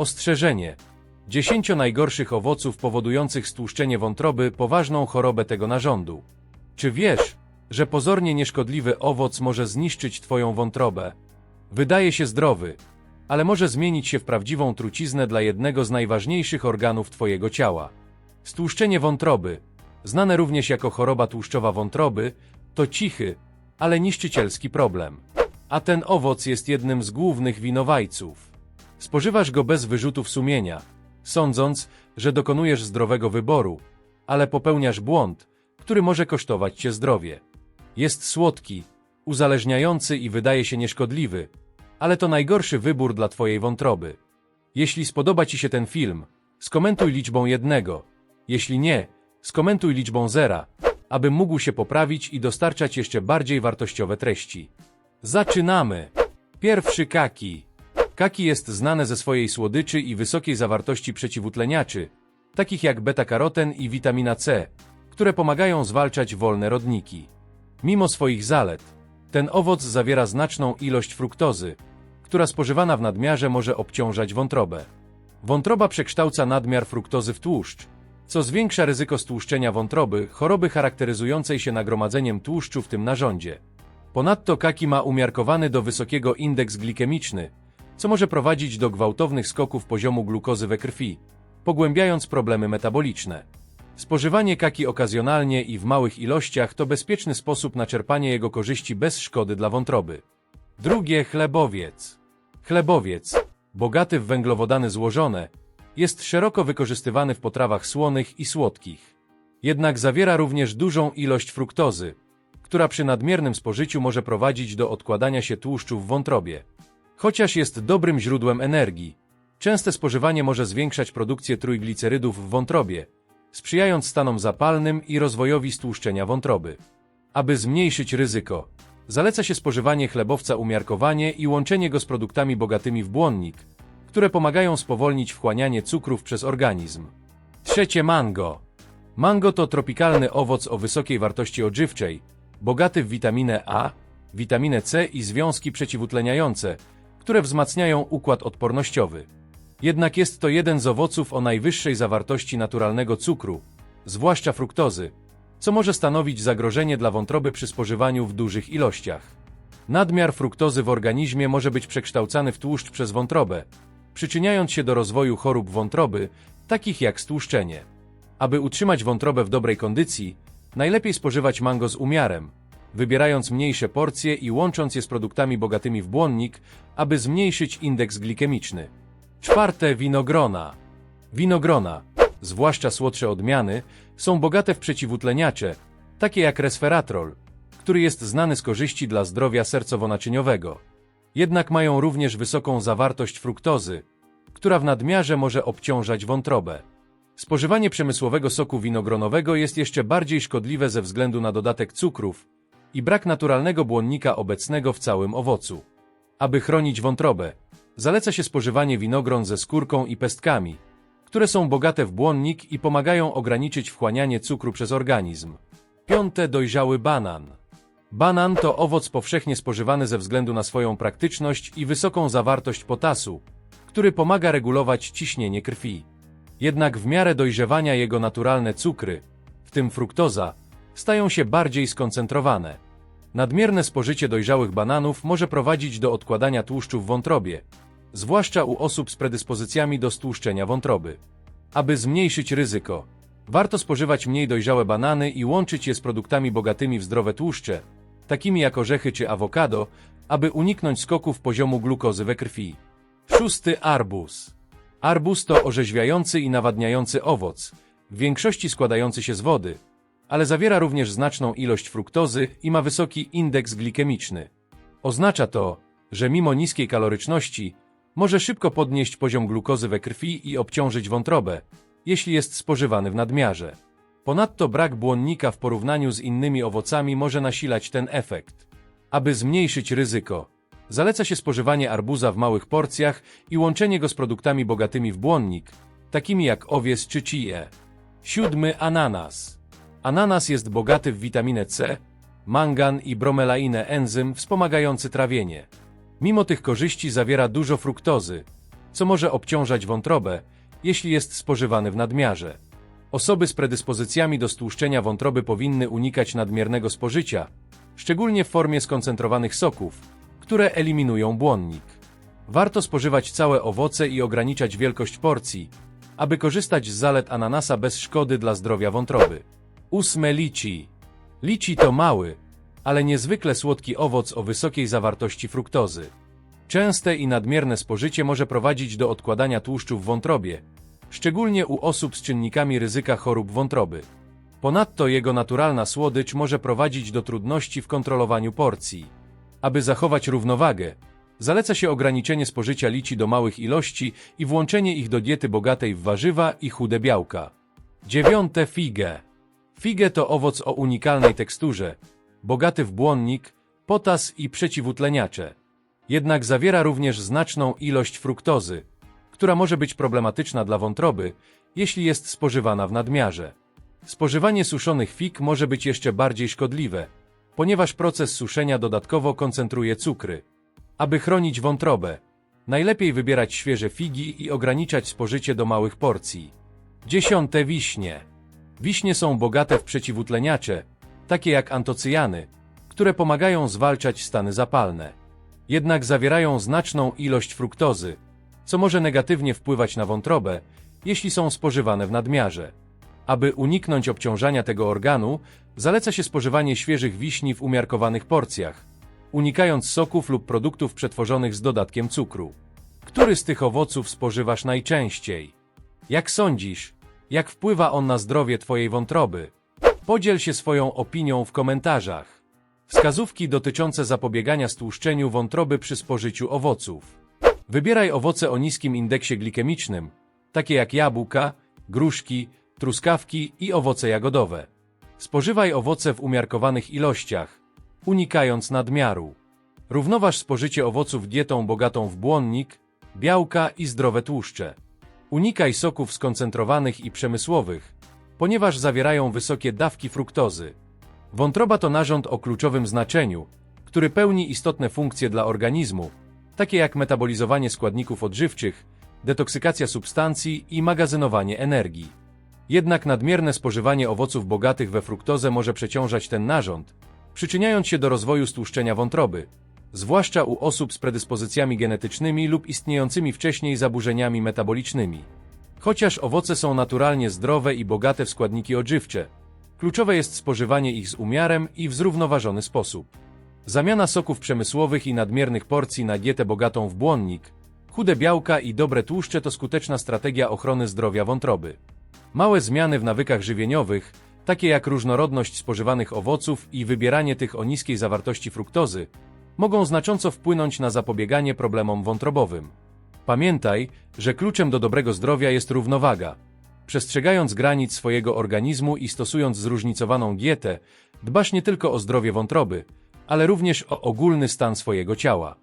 Ostrzeżenie. 10 najgorszych owoców powodujących stłuszczenie wątroby poważną chorobę tego narządu. Czy wiesz, że pozornie nieszkodliwy owoc może zniszczyć Twoją wątrobę? Wydaje się zdrowy, ale może zmienić się w prawdziwą truciznę dla jednego z najważniejszych organów Twojego ciała. Stłuszczenie wątroby, znane również jako choroba tłuszczowa wątroby, to cichy, ale niszczycielski problem. A ten owoc jest jednym z głównych winowajców. Spożywasz go bez wyrzutów sumienia, sądząc, że dokonujesz zdrowego wyboru, ale popełniasz błąd, który może kosztować cię zdrowie. Jest słodki, uzależniający i wydaje się nieszkodliwy, ale to najgorszy wybór dla twojej wątroby. Jeśli spodoba ci się ten film, skomentuj liczbą jednego. Jeśli nie, skomentuj liczbą zera, aby mógł się poprawić i dostarczać jeszcze bardziej wartościowe treści. Zaczynamy! Pierwszy kaki. Kaki jest znane ze swojej słodyczy i wysokiej zawartości przeciwutleniaczy, takich jak beta-karoten i witamina C, które pomagają zwalczać wolne rodniki. Mimo swoich zalet, ten owoc zawiera znaczną ilość fruktozy, która spożywana w nadmiarze może obciążać wątrobę. Wątroba przekształca nadmiar fruktozy w tłuszcz, co zwiększa ryzyko stłuszczenia wątroby, choroby charakteryzującej się nagromadzeniem tłuszczu w tym narządzie. Ponadto kaki ma umiarkowany do wysokiego indeks glikemiczny, co może prowadzić do gwałtownych skoków poziomu glukozy we krwi, pogłębiając problemy metaboliczne. Spożywanie kaki okazjonalnie i w małych ilościach to bezpieczny sposób na czerpanie jego korzyści bez szkody dla wątroby. Drugie chlebowiec. Chlebowiec, bogaty w węglowodany złożone, jest szeroko wykorzystywany w potrawach słonych i słodkich. Jednak zawiera również dużą ilość fruktozy, która przy nadmiernym spożyciu może prowadzić do odkładania się tłuszczu w wątrobie. Chociaż jest dobrym źródłem energii, częste spożywanie może zwiększać produkcję trójglicerydów w wątrobie, sprzyjając stanom zapalnym i rozwojowi stłuszczenia wątroby. Aby zmniejszyć ryzyko, zaleca się spożywanie chlebowca umiarkowanie i łączenie go z produktami bogatymi w błonnik, które pomagają spowolnić wchłanianie cukrów przez organizm. Trzecie mango. Mango to tropikalny owoc o wysokiej wartości odżywczej, bogaty w witaminę A, witaminę C i związki przeciwutleniające, które wzmacniają układ odpornościowy. Jednak jest to jeden z owoców o najwyższej zawartości naturalnego cukru, zwłaszcza fruktozy, co może stanowić zagrożenie dla wątroby przy spożywaniu w dużych ilościach. Nadmiar fruktozy w organizmie może być przekształcany w tłuszcz przez wątrobę, przyczyniając się do rozwoju chorób wątroby, takich jak stłuszczenie. Aby utrzymać wątrobę w dobrej kondycji, najlepiej spożywać mango z umiarem, wybierając mniejsze porcje i łącząc je z produktami bogatymi w błonnik, aby zmniejszyć indeks glikemiczny. Czwarte winogrona. Winogrona, zwłaszcza słodsze odmiany, są bogate w przeciwutleniacze, takie jak resveratrol, który jest znany z korzyści dla zdrowia sercowo-naczyniowego. Jednak mają również wysoką zawartość fruktozy, która w nadmiarze może obciążać wątrobę. Spożywanie przemysłowego soku winogronowego jest jeszcze bardziej szkodliwe ze względu na dodatek cukrów i brak naturalnego błonnika obecnego w całym owocu. Aby chronić wątrobę, zaleca się spożywanie winogron ze skórką i pestkami, które są bogate w błonnik i pomagają ograniczyć wchłanianie cukru przez organizm. Piąte dojrzały banan. Banan to owoc powszechnie spożywany ze względu na swoją praktyczność i wysoką zawartość potasu, który pomaga regulować ciśnienie krwi. Jednak w miarę dojrzewania jego naturalne cukry, w tym fruktoza, stają się bardziej skoncentrowane. Nadmierne spożycie dojrzałych bananów może prowadzić do odkładania tłuszczu w wątrobie, zwłaszcza u osób z predyspozycjami do stłuszczenia wątroby. Aby zmniejszyć ryzyko, warto spożywać mniej dojrzałe banany i łączyć je z produktami bogatymi w zdrowe tłuszcze, takimi jak orzechy czy awokado, aby uniknąć skoków poziomu glukozy we krwi. Szósty arbuz. Arbuz to orzeźwiający i nawadniający owoc, w większości składający się z wody, ale zawiera również znaczną ilość fruktozy i ma wysoki indeks glikemiczny. Oznacza to, że mimo niskiej kaloryczności może szybko podnieść poziom glukozy we krwi i obciążyć wątrobę, jeśli jest spożywany w nadmiarze. Ponadto brak błonnika w porównaniu z innymi owocami może nasilać ten efekt. Aby zmniejszyć ryzyko, zaleca się spożywanie arbuza w małych porcjach i łączenie go z produktami bogatymi w błonnik, takimi jak owies czy chie. Siódmy ananas. Ananas jest bogaty w witaminę C, mangan i bromelainę enzym wspomagający trawienie. Mimo tych korzyści zawiera dużo fruktozy, co może obciążać wątrobę, jeśli jest spożywany w nadmiarze. Osoby z predyspozycjami do stłuszczenia wątroby powinny unikać nadmiernego spożycia, szczególnie w formie skoncentrowanych soków, które eliminują błonnik. Warto spożywać całe owoce i ograniczać wielkość porcji, aby korzystać z zalet ananasa bez szkody dla zdrowia wątroby. Ósme lici. Lici to mały, ale niezwykle słodki owoc o wysokiej zawartości fruktozy. Częste i nadmierne spożycie może prowadzić do odkładania tłuszczu w wątrobie, szczególnie u osób z czynnikami ryzyka chorób wątroby. Ponadto jego naturalna słodycz może prowadzić do trudności w kontrolowaniu porcji. Aby zachować równowagę, zaleca się ograniczenie spożycia lici do małych ilości i włączenie ich do diety bogatej w warzywa i chude białka. Dziewiąte figę. Figę to owoc o unikalnej teksturze, bogaty w błonnik, potas i przeciwutleniacze. Jednak zawiera również znaczną ilość fruktozy, która może być problematyczna dla wątroby, jeśli jest spożywana w nadmiarze. Spożywanie suszonych fig może być jeszcze bardziej szkodliwe, ponieważ proces suszenia dodatkowo koncentruje cukry. Aby chronić wątrobę, najlepiej wybierać świeże figi i ograniczać spożycie do małych porcji. Dziesiąte wiśnie. Wiśnie są bogate w przeciwutleniacze, takie jak antocyjany, które pomagają zwalczać stany zapalne. Jednak zawierają znaczną ilość fruktozy, co może negatywnie wpływać na wątrobę, jeśli są spożywane w nadmiarze. Aby uniknąć obciążania tego organu, zaleca się spożywanie świeżych wiśni w umiarkowanych porcjach, unikając soków lub produktów przetworzonych z dodatkiem cukru. Który z tych owoców spożywasz najczęściej? Jak sądzisz, jak wpływa on na zdrowie Twojej wątroby? Podziel się swoją opinią w komentarzach. Wskazówki dotyczące zapobiegania stłuszczeniu wątroby przy spożyciu owoców. Wybieraj owoce o niskim indeksie glikemicznym, takie jak jabłka, gruszki, truskawki i owoce jagodowe. Spożywaj owoce w umiarkowanych ilościach, unikając nadmiaru. Równoważ spożycie owoców dietą bogatą w błonnik, białka i zdrowe tłuszcze. Unikaj soków skoncentrowanych i przemysłowych, ponieważ zawierają wysokie dawki fruktozy. Wątroba to narząd o kluczowym znaczeniu, który pełni istotne funkcje dla organizmu, takie jak metabolizowanie składników odżywczych, detoksykacja substancji i magazynowanie energii. Jednak nadmierne spożywanie owoców bogatych we fruktozę może przeciążać ten narząd, przyczyniając się do rozwoju stłuszczenia wątroby, zwłaszcza u osób z predyspozycjami genetycznymi lub istniejącymi wcześniej zaburzeniami metabolicznymi. Chociaż owoce są naturalnie zdrowe i bogate w składniki odżywcze, kluczowe jest spożywanie ich z umiarem i w zrównoważony sposób. Zamiana soków przemysłowych i nadmiernych porcji na dietę bogatą w błonnik, chude białka i dobre tłuszcze to skuteczna strategia ochrony zdrowia wątroby. Małe zmiany w nawykach żywieniowych, takie jak różnorodność spożywanych owoców i wybieranie tych o niskiej zawartości fruktozy, mogą znacząco wpłynąć na zapobieganie problemom wątrobowym. Pamiętaj, że kluczem do dobrego zdrowia jest równowaga. Przestrzegając granic swojego organizmu i stosując zróżnicowaną dietę, dbasz nie tylko o zdrowie wątroby, ale również o ogólny stan swojego ciała.